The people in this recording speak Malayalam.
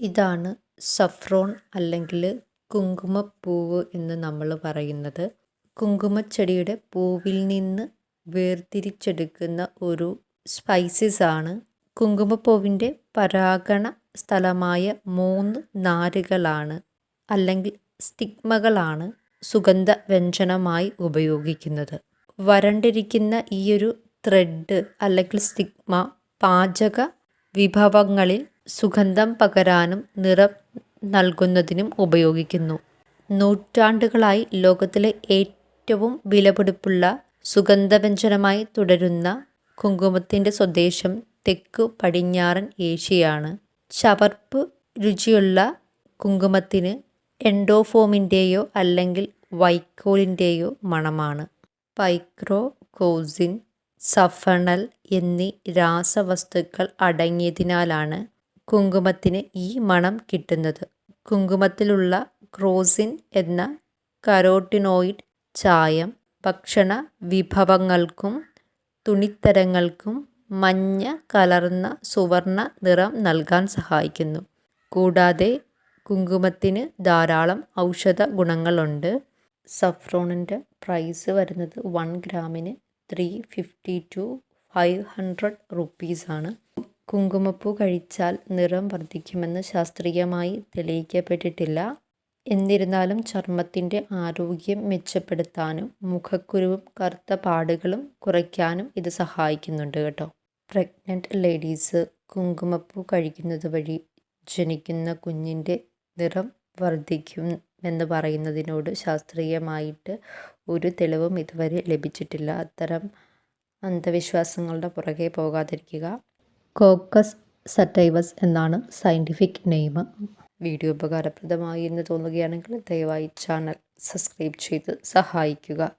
ഇതാണ് സഫ്രോൺ അല്ലെങ്കിൽ കുങ്കുമപ്പൂവ് എന്ന് നമ്മൾ പറയുന്നത്. കുങ്കുമച്ചെടിയുടെ പൂവിൽ നിന്ന് വേർതിരിച്ചെടുക്കുന്ന ഒരു സ്പൈസസ് ആണ്. കുങ്കുമപ്പൂവിന്റെ പരാഗണ സ്ഥലമായ മൂന്ന് നാരുകളാണ് അല്ലെങ്കിൽ സ്റ്റിഗ്മകളാണ് സുഗന്ധ വ്യഞ്ജനമായി ഉപയോഗിക്കുന്നത്. വരണ്ടിരിക്കുന്ന ഈയൊരു ത്രെഡ് അല്ലെങ്കിൽ സ്റ്റിഗ്മ പാചക വിഭവങ്ങളിൽ സുഗന്ധം പകരാനും നിറം നൽകുന്നതിനും ഉപയോഗിക്കുന്നു. നൂറ്റാണ്ടുകളായി ലോകത്തിലെ ഏറ്റവും വിലപിടിപ്പുള്ള സുഗന്ധവ്യഞ്ജനമായി തുടരുന്ന കുങ്കുമത്തിന്റെ സ്വദേശം തെക്കു പടിഞ്ഞാറൻ ഏഷ്യയാണ്. ചവർപ്പ് രുചിയുള്ള കുങ്കുമത്തിന് എൻഡോഫോമിന്റെയോ അല്ലെങ്കിൽ വൈക്കോലിന്റെയോ മണമാണ്. പൈക്രോകോസിൻ സഫണൽ എന്നീ രാസവസ്തുക്കൾ അടങ്ങിയതിനാലാണ് കുങ്കുമത്തിന് ഈ മണം കിട്ടുന്നത്. കുങ്കുമത്തിലുള്ള ക്രോസിൻ എന്ന കരോട്ടിനോയിഡ് ചായം ഭക്ഷണ വിഭവങ്ങൾക്കും തുണിത്തരങ്ങൾക്കും മഞ്ഞ കലർന്ന സുവർണ നിറം നൽകാൻ സഹായിക്കുന്നു. കൂടാതെ കുങ്കുമത്തിന് ധാരാളം ഔഷധ ഗുണങ്ങളുണ്ട്. സഫ്രോണിന്റെ പ്രൈസ് വരുന്നത് വൺ ഗ്രാമിന് three fifty to five hundred റുപ്പീസാണ് കുങ്കുമപ്പൂ കഴിച്ചാൽ നിറം വർദ്ധിക്കുമെന്ന് ശാസ്ത്രീയമായി തെളിയിക്കപ്പെട്ടിട്ടില്ല. എന്നിരുന്നാലും ചർമ്മത്തിന്റെ ആരോഗ്യം മെച്ചപ്പെടുത്താനും മുഖക്കുരുവും കറുത്ത പാടുകളും കുറയ്ക്കാനും ഇത് സഹായിക്കുന്നുണ്ട് കേട്ടോ. പ്രഗ്നന്റ് ലേഡീസ് കുങ്കുമപ്പൂ കഴിക്കുന്നത് വഴി ജനിക്കുന്ന കുഞ്ഞിന്റെ നിറം വർദ്ധിക്കും എന്ന് പറയുന്നതിനോട് ശാസ്ത്രീയമായിട്ട് ഒരു തെളിവും ഇതുവരെ ലഭിച്ചിട്ടില്ല. അത്തരം അന്ധവിശ്വാസങ്ങളുടെ പുറകെ പോകാതിരിക്കുക. കോക്കസ് സറ്റൈവസ് എന്നാണ് സയന്റിഫിക് നെയിം വീഡിയോ ഉപകാരപ്രദമായി എന്ന് തോന്നുകയാണെങ്കിൽ ദയവായി ചാനൽ സബ്സ്ക്രൈബ് ചെയ്ത് സഹായിക്കുക.